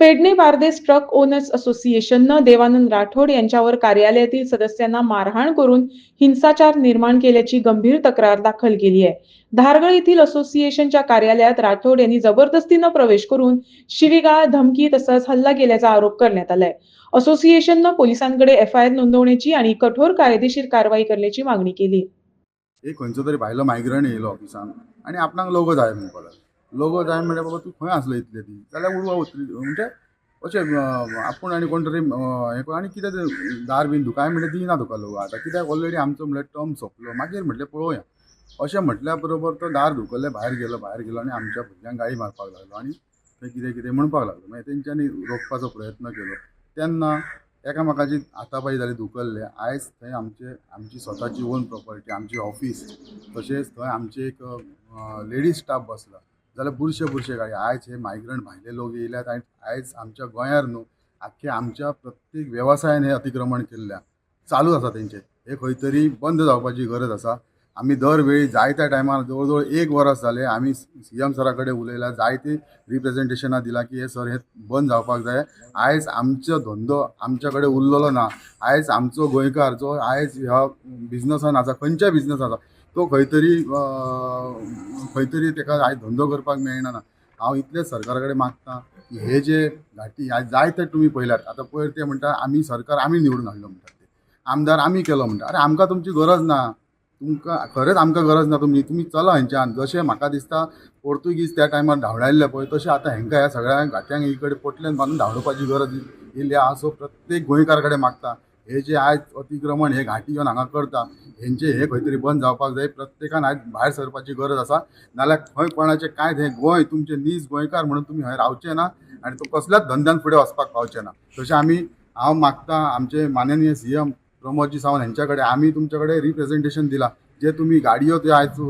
Pedne Bardez truck owners असोसिएशननं देवानंद राठोड यांच्यावर कार्यालयातील सदस्यांना मारहाण करून हिंसाचार निर्माण केल्याची गंभीर तक्रार दाखल केली आहे. धारगळ येथील असोसिएशनच्या कार्यालयात राठोड यांनी जबरदस्तीनं प्रवेश करून शिवीगाळ धमकी तसंच हल्ला केल्याचा आरोप करण्यात आलाय. असोसिएशननं पोलिसांकडे एफ आय आर नोंदवण्याची आणि कठोर कायदेशीर कारवाई करण्याची मागणी केली. एक खंयचो तरी भायलो मायग्रंट येयलो ऑफिसान आणि आपणाक लोगो जाय म्हणपाक लोगो जाय म्हणजे बाबा तूं खंय आसलो इतले ती. जाल्यार उडवा उतरी म्हणजे अशें आपूण आनी कोण तरी हें हें आनी कितें दार बीन धुकाय हांवें दिना तुका लोक आतां कित्याक ऑलरेडी आमचो म्हणल्यार टर्म सोंपलो. मागीर म्हटलें पळोवया. अशें म्हटल्या बरोबर तो दार धुकल्ले भायर गेलो भायर गेलो आनी आमच्या भुरग्यांक गाळी मारपाक लागलो आनी थंय कितें कितें म्हणपाक लागलो. म्हणजे मागीर तेंच्यांनी रोखपाचो प्रयत्न केलो. तेन्ना एकामेकाची हातापाई जाली धुकल्ले. आयज थंय आमचे आमची स्वताची ओन प्रॉपर्टी आमची ऑफीस तशेंच थंय आमचे एक लेडीज स्टाफ बसला. जाल्यार बुरशे बुरशे गाडी. आयज हे मायग्रंट भायले लोक येयल्यात आनी आयज आमच्या गोंयार न्हू आख्खे आमच्या प्रत्येक वेवसायान हे अतिक्रमण केल्ल्या चालू आसा तेंचे हे खंय तरी बंद जावपाची गरज आसा आमी दर वेळी जाय त्या टायमार जवळ जवळ एक वरस जाले आमी सी एम सरा कडेन उलयला जायती रिप्रेझेंटेशनां दिलां की हे सर हे बंद जावपाक जाय. आयज आमचो धंदो आमच्या कडेन उरलेलो ना. आयज आमचो गोंयकार जो आयज ह्या बिझनसान आसा खंयच्याय बिझनस आसा तो खंय तरी खंय तरी ताका आयज धंदो करपाक मेळना ना. हांव इतलेंच सरकारा कडेन मागतां की हे जे घाटी आयज जाय ते तुमी पळयल्यात आतां पयर ते म्हणटा आमी सरकार आमी निवडून हाडलो म्हणटात ते. आमदार आमी केलो म्हणटा अरे आमकां तुमची गरज ना. तुमकां खरेंच आमकां गरज ना तुमी तुमी चला हेंच्यान जशें म्हाका दिसता पोर्तुगीज त्या टायमार धांवडायल्ले पळय तशें आतां हेंकां ह्या सगळ्या घाट्यांक ही कडेन पोटल्यान बांदून धांवडोवपाची गरज येयली आहा सो प्रत्येक गोंयकार कडेन मागता. हे जे आयज अतिक्रमण हे घाटी येवन हांगा करता हेंचे हे खंय तरी बंद जावपाक जाय प्रत्येकान आयज भायर सरपाची गरज आसा. नाल्यार खंय कोणाचें कांयच हें गोंय तुमचे नीज गोंयकार म्हणून तुमी हय रावचे ना आनी तो कसल्याच धंद्यान फुडें वचपाक पावचे ना. तशें आमी हांव मागता आमचे माननीय सी एम प्रमोदजी सावंत हेंच्या कडेन आमी तुमच्या कडेन रिप्रेझेंटेशन दिलां. जे तुमी गाडयो ते आयज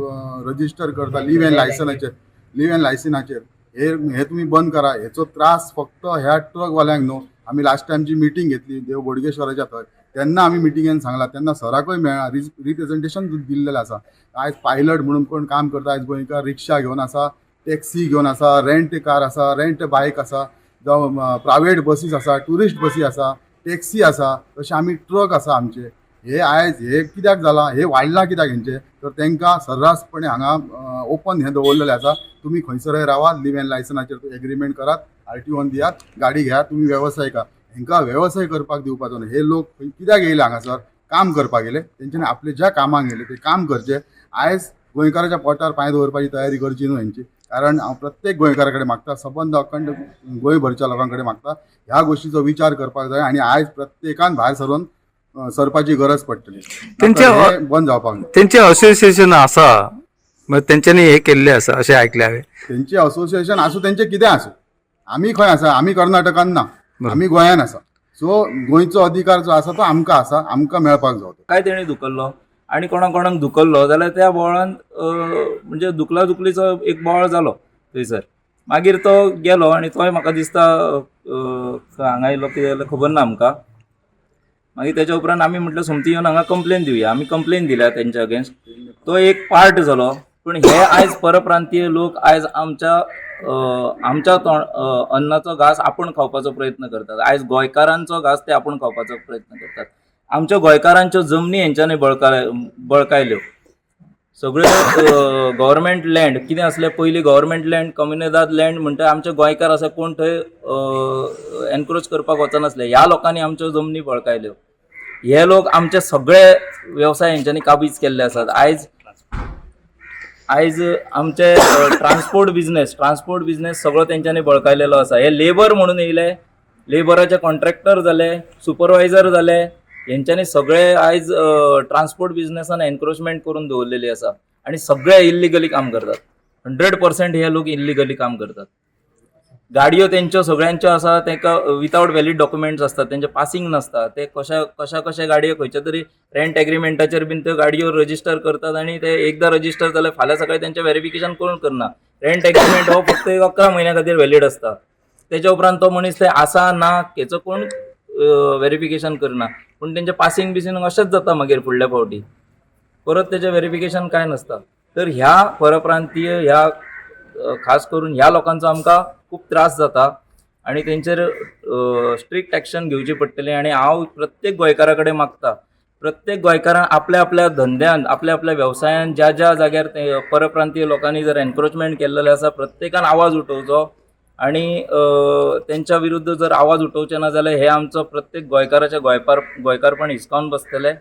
रजिस्टर करता लिव्ह एन लायसनाचेर लिव्ह एन लायसनाचेर हे हे तुमी बंद करा. हेचो त्रास फक्त ह्या ट्रकवाल्यांक न्हू आमी लास्ट टायमची मिटींग घेतली देव बोडगेश्वराच्या थंय तेन्ना आमी मिटिंगेन सांगला. तेन्ना सराकूय मेळ्ळा रिज रिप्रेझेंटेशन दिल्लेलें आसा आयज पायलट म्हणून कोण काम करता? आयज गोंयकार रिक्षा घेवन आसा टॅक्सी घेवन आसा रेंट कार आसा रेंट बायक आसा जावं प्रायवेट बसीस आसा ट्युरिस्ट बसी आसा टॅक्सी आसा तशें आमी ट्रक आसा आमचे. हे आयज हे कित्याक जाला हे वाडलां कित्याक हेंचे तर तांकां सर्रासपणे हांगा ओपन हें दवरलेलें आसा तुमी खंयसरय रावात लिव्ह एन लायसनाचेर एग्रीमेंट करात आर टी ओन दियात गाडी घेयात तुमी वेवसाय करा. हेंकां वेवसाय करपाक दिवपाचो न्हय हे लोक खंय कित्याक येयले हांगासर काम करपाक येयले. तेंच्यांनी आपले ज्या कामांक येयले ते काम करचे. आयज गोंयकाराच्या पोटार पांय दवरपाची तयारी करची न्हू हेंची कारण हांव प्रत्येक गोंयकारा कडेन मागता सबंद अखंड गोंयभरच्या लोकां कडेन मागता ह्या गोष्टीचो विचार करपाक जाय आनी आयज प्रत्येकान भायर सरून सरपाची गरज पडटली. नाका हे बंद जावपाक जाय. तेंचे असोसिएशन आसा तेंच्यांनी हे केल्ले आसा अशें आयकले हांवें तेंचे असोसिएशन आसूं तेंचे कितें आसूं? आमी खंय आसा? आमी कर्नाटकान ना. आमी गोंयान आसा. सो गोंयचो अधिकार जो आसा तो आमकां आसा आमकां मेळपाक जाय. काय तेणी धुकल्लो? आणि कोणाक कोणाक धुकल्लो जाल्यार त्या बोवाळान म्हणजे दुखला दुखलीचो एक बोवाळ जालो थंयसर मागीर तो गेलो आनी तोय म्हाका दिसता हांगा येयलो कितें जाल्यार खबर ना आमकां. मागीर तेच्या उपरांत आमी म्हटलं सोमती येवन हांगा कंप्लेन दिवया. आमी कंप्लेन दिल्या तेंच्या अगेन्स्ट तो एक पार्ट जालो पूण हे आयज परप्रांतीय लोक आयज आमच्या आमच्या तोंड अन्नाचो घास आपूण खावपाचो प्रयत्न करतात. आयज गोंयकारांचो घास ते आपूण खावपाचो प्रयत्न करतात. आमच्या गोंयकारांच्यो जमनी हेंच्यांनी बळकाय बळकायल्यो. सगळ्यो गव्हर्मेंट लँड कितें आसलें पयलीं गव्हर्मेंट लँड कम्युनिदाद लँड म्हणटा आमचे गोंयकार आसा कोण थंय एनक्रोच करपाक वचनासले. ह्या लोकांनी आमच्यो जमनी बळकायल्यो. हे लोक आमचे सगळे व्यवसाय हेंच्यांनी काबीज केल्ले आसात. आयज आयज आमचे ट्रान्सपोर्ट बिझनेस ट्रान्सपोर्ट बिझनेस सगळो तेंच्यांनी बळकायलेलो आसा. हे लेबर म्हणून येयले. लेबराचे कॉन्ट्रॅक्टर जाले सुपरवायझर जाले हेंच्यांनी सगळे आयज ट्रान्सपोर्ट बिझनेसान एनक्रोचमेंट करून दवरलेली आसा आनी सगळे इल्लिगली काम करतात. हंड्रेड पर्सेंट हे लोक इल्लिगली काम करतात. गाडयो तेंच्यो सगळ्यांच्यो आसा तांकां विथावट वॅलीड डॉक्युमेंट्स असतात. तेंचे पासिंग नासता ते कशा कशा कशा गाडयो खंयच्या तरी रेंट एग्रीमेंटाचेर बीन त्यो गाडयो रजिस्टर करतात आनी ते एकदां रजिस्टर जाल्यार फाल्यां सकाळीं त्यांचे व्हेरिफिकेशन कोण करना. रेंट एग्रीमेंट हो फक्त एक अकरा म्हयन्या खातीर वॅलीड आसता त्याच्या उपरांत तो मनीस ते आसा ना हेचो कोण व्हेरिफिकेशन करना पूण तेंचें पासिंग बिसिंग अशेंच जाता मागीर फुडल्या फावटी परत तेजें व्हेरिफिकेशन कांय नासता. तर ह्या परप्रांतीय ह्या खास करून ह्या लोकांचो आमकां खूब त्रास जाता. आणि तेंचेर स्ट्रिक्ट एक्शन घेवची पडटली आणि हांव प्रत्येक गोंयकारा कडेन मागता. प्रत्येक गोंयकारान आपल्या आपल्या धंद्यान आपल्या आपल्या वेवसायान ज्या ज्या जाग्यार परप्रांतीय लोकांनी जर एनक्रोचमेंट केल्लेले आसा प्रत्येकान आवाज उठोवचो. आणि त्यांच्या तेंच्या विरुद्ध जर आवाज उठोवचे ना जाल्यार हे आमचो प्रत्येक गोंयकाराच्या गोंयकार गोंयकारपण हिसकावन बसतले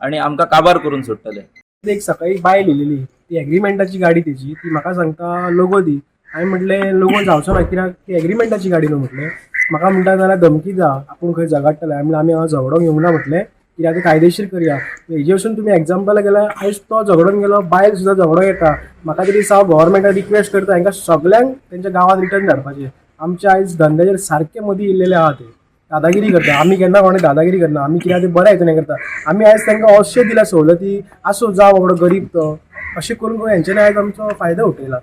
आणि आमकां काबार करून सोडटले एक सकाळी बायल लिहिलेली ती एग्रीमेंटाची गाडी तेजी ती म्हाका सांगता लोगो दी. हांवें म्हटलें लोगो जावचो ना कित्याक ती एग्रीमेंटाची गाडी न्हू म्हटलें. म्हाका म्हणटा जाल्यार धमकी जा आपूण खंय झगडटले. हांवें आमी हांगा झगडोंक येवंक ना म्हटलें. कित्याक ते कायदेशीर करया. हेजे वचून तुमी एग्जाम्पल गेल्यार आयज तो झगडोन गेलो बायल सुद्दां झगडो येता. म्हाका तरी हांव गव्हर्मेंटाक रिक्वेस्ट करता हांकां सगल्यांक तेंच्या गांवांत रिटर्न धाडपाचें. आमचे आयज धंद्याचेर सारके मदीं येयलेले आहा ते. दादागिरी करता. आमी केन्ना कोणें दादागिरी करना. आमी कित्याक ते बऱ्या हितून करता. आमी आयज तांकां अशें दिल्या सवलती. आसूं जावं बाबडो गरीब तो. अशें करून करून हेंच्यांनी आयज आमचो फायदो उठयला